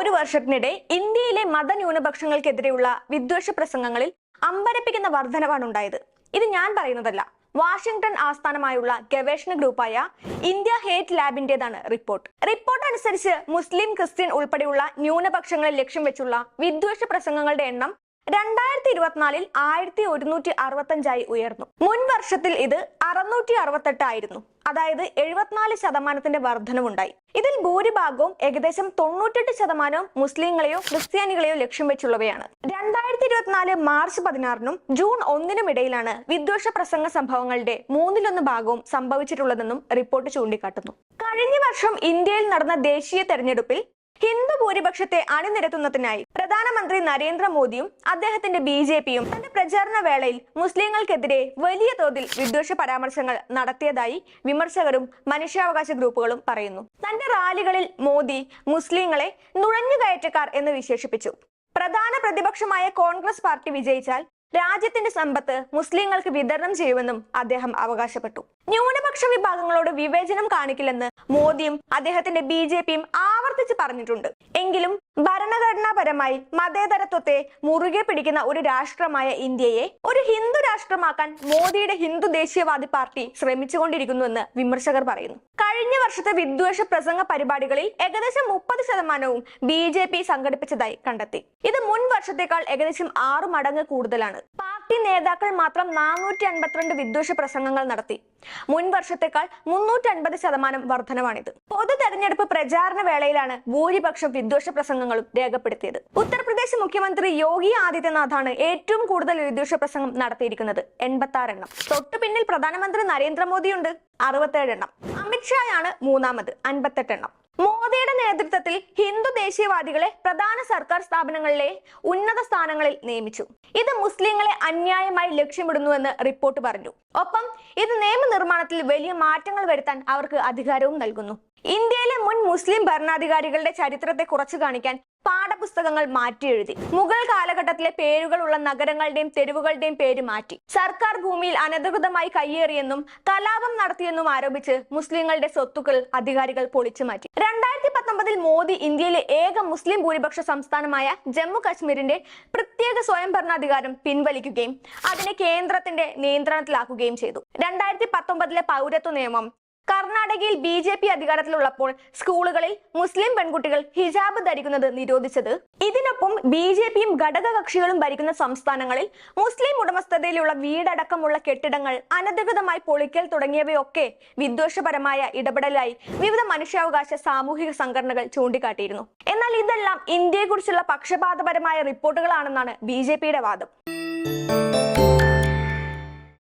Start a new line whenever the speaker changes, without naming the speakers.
ഒരു വർഷത്തിനിടെ ഇന്ത്യയിലെ മതന്യൂനപക്ഷങ്ങൾക്കെതിരെയുള്ള വിദ്വേഷ പ്രസംഗങ്ങളിൽ അമ്പരപ്പിക്കുന്ന വർധനവാണ് ഉണ്ടായത്. ഇത് ഞാൻ പറയുന്നതല്ല. വാഷിംഗ്ടൺ ആസ്ഥാനമായുള്ള ഗവേഷണ ഗ്രൂപ്പായ ഇന്ത്യ ഹേറ്റ് ലാബിന്റേതാണ് റിപ്പോർട്ട്. റിപ്പോർട്ട് അനുസരിച്ച് മുസ്ലിം ക്രിസ്ത്യൻ ഉൾപ്പെടെയുള്ള ന്യൂനപക്ഷങ്ങളെ ലക്ഷ്യം വെച്ചുള്ള വിദ്വേഷ പ്രസംഗങ്ങളുടെ എണ്ണം രണ്ടായിരത്തി ഇരുപത്തിനാലിൽ ആയിരത്തി ഒരുന്നൂറ്റി അറുപത്തഞ്ചായി ഉയർന്നു. മുൻ വർഷത്തിൽ ഇത് അറുന്നൂറ്റി അറുപത്തെട്ടായിരുന്നു അതായത് എഴുപത്തിനാല് ശതമാനത്തിന്റെ വർധനവുണ്ടായി. ഇതിൽ ഭൂരിഭാഗവും ഏകദേശം തൊണ്ണൂറ്റെട്ട് ശതമാനവും മുസ്ലിങ്ങളെയോ ക്രിസ്ത്യാനികളെയോ ലക്ഷ്യം വെച്ചുള്ളവയാണ്. രണ്ടായിരത്തി ഇരുപത്തിനാല് മാർച്ച് പതിനാറിനും ജൂൺ ഒന്നിനും ഇടയിലാണ് വിദ്വേഷ പ്രസംഗ സംഭവങ്ങളുടെ മൂന്നിലൊന്ന് ഭാഗവും സംഭവിച്ചിട്ടുള്ളതെന്നും റിപ്പോർട്ട് ചൂണ്ടിക്കാട്ടുന്നു. കഴിഞ്ഞ വർഷം ഇന്ത്യയിൽ നടന്ന ദേശീയ തെരഞ്ഞെടുപ്പിൽ ഹിന്ദു ഭൂരിപക്ഷത്തെ അണിനിരത്തുന്നതിനായി പ്രധാനമന്ത്രി നരേന്ദ്രമോദിയും അദ്ദേഹത്തിന്റെ ബി ജെ പിയും തന്റെ പ്രചാരണ വേളയിൽ മുസ്ലിങ്ങൾക്കെതിരെ വലിയ തോതിൽ വിദ്വേഷ പരാമർശങ്ങൾ നടത്തിയതായി വിമർശകരും മനുഷ്യാവകാശ ഗ്രൂപ്പുകളും പറയുന്നു. തന്റെ റാലികളിൽ മോദി മുസ്ലിങ്ങളെ നുഴഞ്ഞുകയറ്റക്കാർ എന്ന് വിശേഷിപ്പിച്ചു. പ്രധാന പ്രതിപക്ഷമായ കോൺഗ്രസ് പാർട്ടി വിജയിച്ചാൽ രാജ്യത്തിന്റെ സമ്പത്ത് മുസ്ലിങ്ങൾക്ക് വിതരണം ചെയ്യുമെന്നും അദ്ദേഹം അവകാശപ്പെട്ടു. ന്യൂനപക്ഷ വിഭാഗങ്ങളോട് വിവേചനം കാണിക്കില്ലെന്ന് മോദിയും അദ്ദേഹത്തിന്റെ ബി ജെ പിയും ആവർത്തിച്ച് പറഞ്ഞിട്ടുണ്ട്. എങ്കിലും ഭരണഘടനാപരമായി മതേതരത്വത്തെ മുറുകെ പിടിക്കുന്ന ഒരു രാഷ്ട്രമായ ഇന്ത്യയെ ഒരു ഹിന്ദു രാഷ്ട്രമാക്കാൻ മോദിയുടെ ഹിന്ദു ദേശീയവാദി പാർട്ടി ശ്രമിച്ചുകൊണ്ടിരിക്കുന്നുവെന്ന് വിമർശകർ പറയുന്നു. കഴിഞ്ഞ വർഷത്തെ വിദ്വേഷ പ്രസംഗ പരിപാടികളിൽ ഏകദേശം മുപ്പത് ശതമാനവും ബി ജെ പി സംഘടിപ്പിച്ചതായി കണ്ടെത്തി. ഇത് മുൻ വർഷത്തേക്കാൾ ഏകദേശം ആറു മടങ്ങ് കൂടുതലാണ്. പാർട്ടി നേതാക്കൾ മാത്രം നാനൂറ്റി അൻപത്തിരണ്ട് വിദ്വേഷ പ്രസംഗങ്ങൾ നടത്തി. മുൻ വർഷത്തെക്കാൾ മുന്നൂറ്റി അൻപത് ശതമാനം വർധനമാണിത് പൊതു തെരഞ്ഞെടുപ്പ് പ്രചാരണ വേളയിലാണ് ഭൂരിപക്ഷം വിദ്വേഷ പ്രസംഗങ്ങളും രേഖപ്പെടുത്തിയത്. ഉത്തർപ്രദേശ് മുഖ്യമന്ത്രി യോഗി ആദിത്യനാഥാണ് ഏറ്റവും കൂടുതൽ വിദ്വേഷ പ്രസംഗം നടത്തിയിരിക്കുന്നത്. എൺപത്തി എണ്ണം തൊട്ടു പിന്നിൽ പ്രധാനമന്ത്രി നരേന്ദ്രമോദിയുണ്ട്. അറുപത്തേഴ് എണ്ണം അമിത്ഷായാണ് മൂന്നാമത്. അൻപത്തെട്ട് എണ്ണം മോദിയുടെ നേതൃത്വത്തിൽ ഹിന്ദു ദേശീയവാദികളെ പ്രധാന സർക്കാർ സ്ഥാപനങ്ങളിലെ ഉന്നത സ്ഥാനങ്ങളിൽ നിയമിച്ചു. ഇത് മുസ്ലിങ്ങളെ അന്യായമായി ലക്ഷ്യമിടുന്നുവെന്ന് റിപ്പോർട്ട് പറഞ്ഞു. ഒപ്പം ഇത് നിയമനിർമ്മാണത്തിൽ വലിയ മാറ്റങ്ങൾ വരുത്താൻ അവർക്ക് അധികാരവും നൽകുന്നു. ഇന്ത്യയിലെ മുൻ മുസ്ലിം ഭരണാധികാരികളുടെ ചരിത്രത്തെ കുറച്ചു കാണിക്കാൻ പാഠപുസ്തകങ്ങൾ മാറ്റി എഴുതി മുഗൾ കാലഘട്ടത്തിലെ പേരുകളുള്ള നഗരങ്ങളുടെയും തെരുവുകളുടെയും പേര് മാറ്റി. സർക്കാർ ഭൂമിയിൽ അനധികൃതമായി കയ്യേറിയെന്നും കലാപം നടത്തിയെന്നും ആരോപിച്ച് മുസ്ലിങ്ങളുടെ സ്വത്തുക്കൾ അധികാരികൾ പൊളിച്ചു മാറ്റി. രണ്ടായിരത്തി പത്തൊമ്പതിൽ മോദി ഇന്ത്യയിലെ ഏക മുസ്ലിം ഭൂരിപക്ഷ സംസ്ഥാനമായ ജമ്മു കാശ്മീരിന്റെ പ്രത്യേക സ്വയംഭരണാധികാരം പിൻവലിക്കുകയും അതിനെ കേന്ദ്രത്തിന്റെ നിയന്ത്രണത്തിലാക്കുകയും ചെയ്തു. രണ്ടായിരത്തി പത്തൊമ്പതിലെ പൗരത്വ നിയമം കർണാടകയിൽ ബി ജെ പി അധികാരത്തിലുള്ളപ്പോൾ സ്കൂളുകളിൽ മുസ്ലിം പെൺകുട്ടികൾ ഹിജാബ് ധരിക്കുന്നത് നിരോധിച്ചത്. ഇതിനൊപ്പം ബി ജെ പിയും ഘടകകക്ഷികളും ഭരിക്കുന്ന സംസ്ഥാനങ്ങളിൽ മുസ്ലിം ഉടമസ്ഥതയിലുള്ള വീടടക്കമുള്ള കെട്ടിടങ്ങൾ അനധികൃതമായി പൊളിക്കൽ തുടങ്ങിയവയൊക്കെ വിദ്വേഷപരമായ ഇടപെടലായി വിവിധ മനുഷ്യാവകാശ സാമൂഹിക സംഘടനകൾ ചൂണ്ടിക്കാട്ടിയിരുന്നു. എന്നാൽ ഇതെല്ലാം ഇന്ത്യയെക്കുറിച്ചുള്ള പക്ഷപാതപരമായ റിപ്പോർട്ടുകളാണെന്നാണ് ബി ജെ പിയുടെ വാദം.